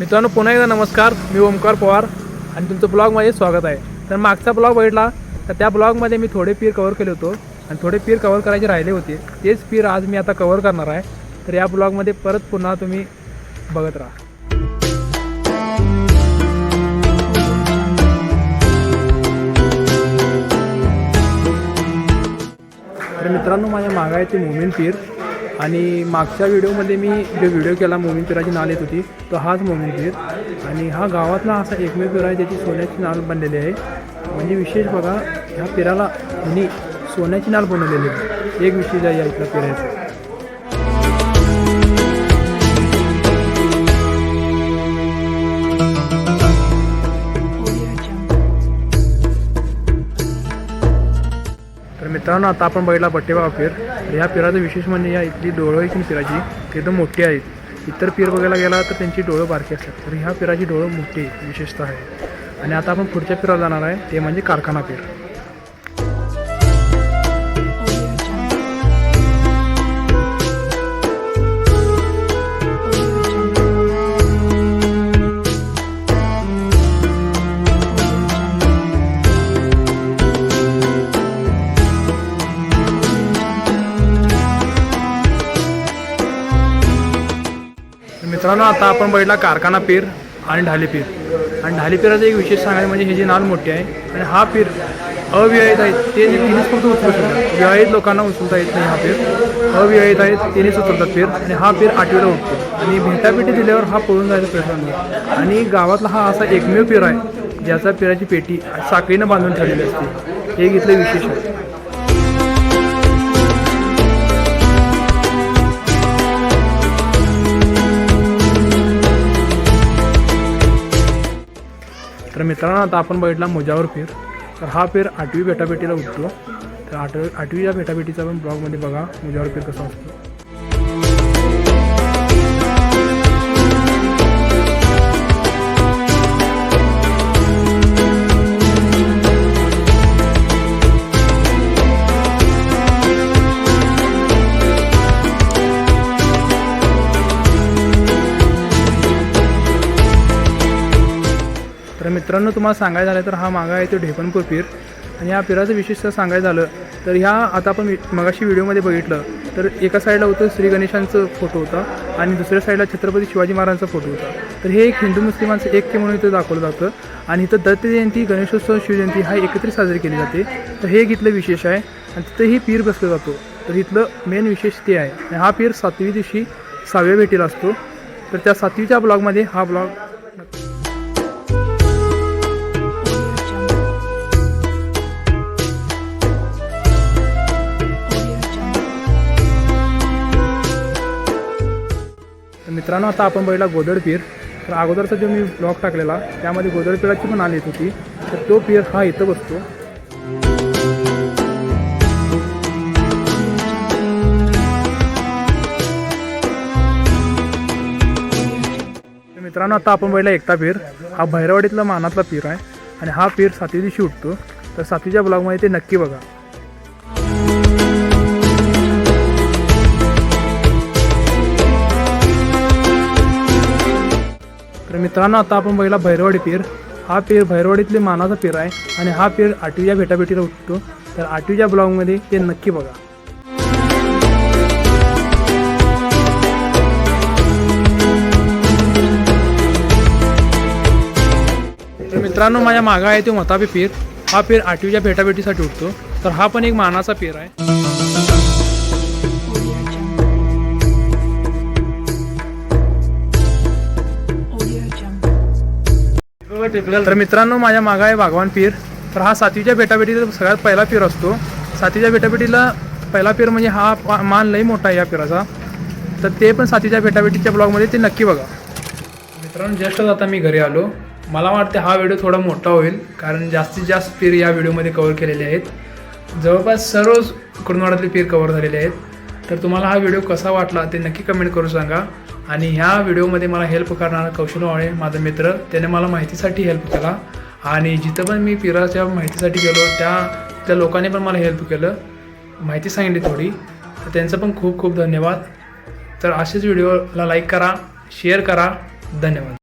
मित्रांनो पुन्हा एकदा नमस्कार. मी ओमकार पवार आणि तुमचं ब्लॉगमध्ये स्वागत आहे. तर मागचा ब्लॉग बघितला तर त्या ब्लॉगमध्ये मी थोडे पीर कवर केले होतो आणि थोडे पीर कवर करायचे राहिले होते. तेच पीर आज मी आता कवर करणार आहे. तर या ब्लॉगमध्ये परत पुन्हा तुम्ही बघत राहा. तर मित्रांनो माझ्या मागा आहे ते पीर आणि मागच्या व्हिडिओमध्ये मी जो व्हिडिओ केला मोमीन पिराची नाल येत होती तो हाच मोमीन पीर. आणि हा गावातला असा एकमेव पिरा आहे ज्याची सोन्याची नाल बनलेली आहे. म्हणजे विशेष बघा ह्या पिराला ह्यांनी सोन्याची नाल बनवलेली आहे. एक विशेष आहे या इथल्या पिराचं मित्रांनो आता आपण बघितला बट्टेबाबा पीर. ह्या पिराचं विशेष म्हणजे या इथली डोळं आहे की पिराची? ती एकदम मोठी आहेत. इतर पीर बघायला गेला तर त्यांची डोळं बारकी असतात. तर ह्या पिराची डोळं मोठी विशेषतः आहे. आणि आता आपण पुढच्या पिराला जाणार आहे ते म्हणजे कारखाना पीर. मित्रांनो आता आपण बघितला कारखाना पीर आणि ढाली पीर. आणि ढाली पिराचं एक विशेष सांगायचं म्हणजे हे जे नाल मोठे आहे आणि हा पीर अविवाहित आहेत ते तिनेच फक्त उचलू शकतात. विवाहित लोकांना उचलता येत नाही हा पीर. अविवाहित आहेत तिनेच उचलतात पीर. आणि हा पीर आठवीला उठतो. आणि भेटापेटी दिल्यावर हा पळून जायचा प्रयत्न नाही. आणि गावातला हा असा एकमेव पीर आहे ज्याचा पिराची पेटी साखळीनं बांधून ठेवलेली असते. हे घेतलं विशेष आहे. तर मित्रांनो आता आपण बघितला मुजावर पीर तर हा पीर आठवी भेटापेटीला उठतो. तर आठ आठवीच्या भेटापेटीचा पण ब्लॉगमध्ये बघा मुजावर पीर कसा असतो. तर मित्रांनो तुम्हाला सांगायचं झालं तर हा मागा आहे तो ढेपणपूर पीर. आणि या पिराचं विशेषतः सांगायचं झालं तर ह्या आता आपण मगाशी व्हिडिओमध्ये बघितलं तर एका साईडला होतं श्री गणेशांचं फोटो होता आणि दुसऱ्या साईडला छत्रपती शिवाजी महाराजांचा फोटो होता. तर हे एक हिंदू मुस्लिमांचं ऐक्य म्हणून इथं दाखवलं जातं. आणि इथं दत्त जयंती गणेशोत्सव शिवजयंती हा एकत्रित साजरी केली जाते. तर हे इथलं विशेष आहे. आणि तिथंही पीर बसला जातो. तर इथलं मेन विशेष ते आहे. आणि हा पीर सातवी दिवशी सहाव्या भेटीला असतो. तर त्या सातवीच्या ब्लॉगमध्ये हा ब्लॉग मित्रांनो आता आपण बघितला गोदड पीर. तर अगोदरचा जो मी ब्लॉग टाकलेला त्यामध्ये गोदड पिराची पण आली येत होती तर तो पीर हा इथं बसतो. मित्रांनो आता आपण बघितला एकता पीर. हा भैरवाडीतला मानातला पीर आहे. आणि हा पीर सातवी दिवशी उठतो. तर सातवीच्या ब्लॉगमध्ये ते नक्की बघा. तर मित्रांनो आता आपण बघितला भैरवाडी पीर. हा पीर भैरवाडीतले मानाचा पीर आहे आणि हा पीर आठवीच्या भेटाभेटीला उठतो. तर आठवीच्या ब्लॉगमध्ये ते नक्की बघा. तर मित्रांनो माझ्या मागा आहे तो मतापी पीर. हा पीर आठवीच्या भेटाभेटीसाठी उठतो. तर हा पण एक मानाचा पीर आहे. तर मित्रांनो माझ्या मागा आहे भगवान पीर. तर हा सातवीच्या भेटाभेटीचा सगळ्यात पहिला पीर असतो. सातवीच्या भेटाभेटीला पहिला पीर म्हणजे हा मान लई मोठा आहे या पिराचा. तर ते पण सातवीच्या भेटाभेटीच्या ब्लॉगमध्ये ते नक्की बघा. मित्रांनो जस्टच आता मी घरी आलो. मला वाटते हा व्हिडिओ थोडा मोठा होईल कारण जास्तीत जास्त पीर या व्हिडिओमध्ये कवर केलेले आहेत. जवळपास सर्व कुरुंदवाडातले पीर कवर झालेले आहेत. तर तुम्हाला हा व्हिडिओ कसा वाटला ते नक्की कमेंट करून सांगा. आणि ह्या व्हिडिओमध्ये मला हेल्प करणारा कौशल वाळे माझा मित्र त्याने मला माहितीसाठी हेल्प केला. आणि जिथं पण मी पिराच्या माहितीसाठी गेलो त्या त्या लोकांनी पण मला हेल्प केलं. माहिती सांगितली थोडी. तर त्यांचं पण खूप खूप धन्यवाद. तर असेच व्हिडिओला लाईक करा शेअर करा. धन्यवाद.